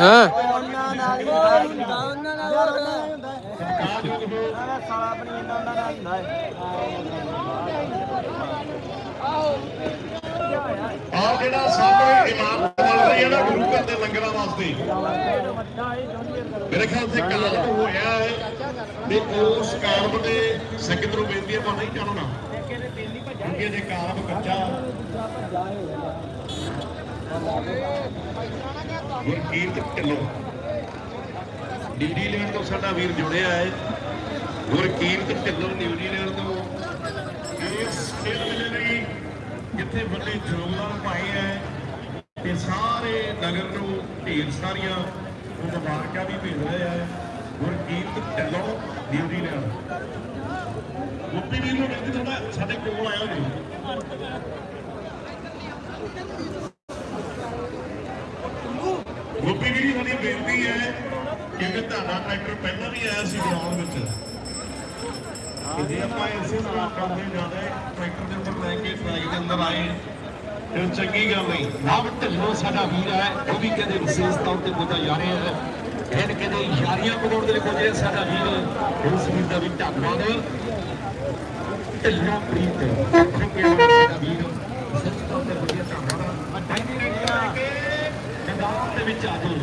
ਹਾਂ। ਉਹਨਾਂ ਨਾਲ ਹੀ ਹੁੰਦਾ ਉਹਨਾਂ ਨਾਲ ਹੁੰਦਾ ਸਾਲਾ ਆਪਣੀ ਉਹਨਾਂ ਨਾਲ ਹੁੰਦਾ ਆ ਜਿਹੜਾ ਸਾਹਮਣੇ ਇਮਾਰਤ ਬਣ ਰਹੀ ਹੈ ਨਾ, ਗੁਰੂ ਘਰ ਦੇ ਲੰਗਰਾਂ ਵਾਸਤੇ। ਮੇਰੇ ਖਿਆਲ ਤੇ ਕਾਲਮ ਹੋਇਆ ਹੈ ਤੇ ਉਸ ਕਾਲਮ ਦੇ ਸੰਗਤ ਨੂੰ ਬੇਨਤੀ ਹੈ ਨਹੀਂ ਜਾਣੋ ਨਾ ਕਿਉਂਕਿ ਜੇ ਕਾਲਮ ਕੱਚਾ। ਗੁਰਕੀਰਤ ਢਿੱਲੋਂ ਨਿਊਜ਼ੀਲੈਂਡ ਤੋਂ ਸਾਡਾ ਵੀਰ ਜੁੜਿਆ ਹੈ। ਗੁਰਕੀਰਤ ਢਿੱਲੋਂ ਨਿਊਜ਼ੀਲੈਂਡ ਤੋਂ ਇਸ ਖੇਡ ਮੇਲੇ ਲਈ ਜਿੱਥੇ ਵੱਡੇ ਯੋਗਦਾਨ ਪਾਏ ਹੈ, ਤੇ ਸਾਰੇ ਨਗਰ ਨੂੰ ਢੇਰ ਸਾਰੀਆਂ ਮੁਬਾਰਕਾਂ ਵੀ ਭੇਜ ਰਹੇ ਹੈ। ਗੁਰਕੀਰਤ ਢਿੱਲੋਂ ਨਿਊਜ਼ੀਲੈਂਡ ਗੋਪੀ ਵੀਰ ਨੂੰ ਬੇਨਤੀ ਥੋੜਾ ਸਾਡੇ ਕੋਲ ਆਇਆ ਜੀ। ਗੋਪੀ ਵੀਰ ਜੀ ਸਾਡੀ ਬੇਨਤੀ ਹੈ ਕਿ ਤੁਹਾਡਾ ਟਰੈਕਟਰ ਪਹਿਲਾਂ ਵੀ ਆਇਆ ਸੀ ਗਰਾਊਂਡ ਵਿੱਚ। ਜੇ ਆਪਾਂ ਇਸੇ ਤਰ੍ਹਾਂ ਕਰਦੇ ਜਾਂਦੇ ਟਰੈਕਟਰ ਦੇ ਉੱਪਰ ਲੈ ਕੇ ਟਰੈਕ ਦੇ ਅੰਦਰ ਆਏ ਫਿਰ ਚੰਗੀ ਗੱਲ ਨਹੀਂ ਨਵ ਢਿੱਲੋਂ ਸਾਡਾ ਵੀਰ ਹੈ ਉਹ ਵੀ ਕਹਿੰਦੇ ਵਿਸ਼ੇਸ਼ ਤੌਰ ਤੇ ਜਾ ਰਿਹਾ ਹੈ ਕਹਿੰਦੇ ਕਹਿੰਦੇ ਯਾਰੀਆਂ ਬਣਾਉਣ ਦੇ ਲਈ ਪੁੱਜੇ ਸਾਡਾ ਵੀਰ। ਉਸ ਵੀਰ ਦਾ ਵੀ ਧੰਨਵਾਦ। ਢਿੱਲੋਂ ਪ੍ਰੀਤ ਖੰਗਿਆ ਸਾਡਾ ਵੀਰ ਸੱਚ ਤੌਰ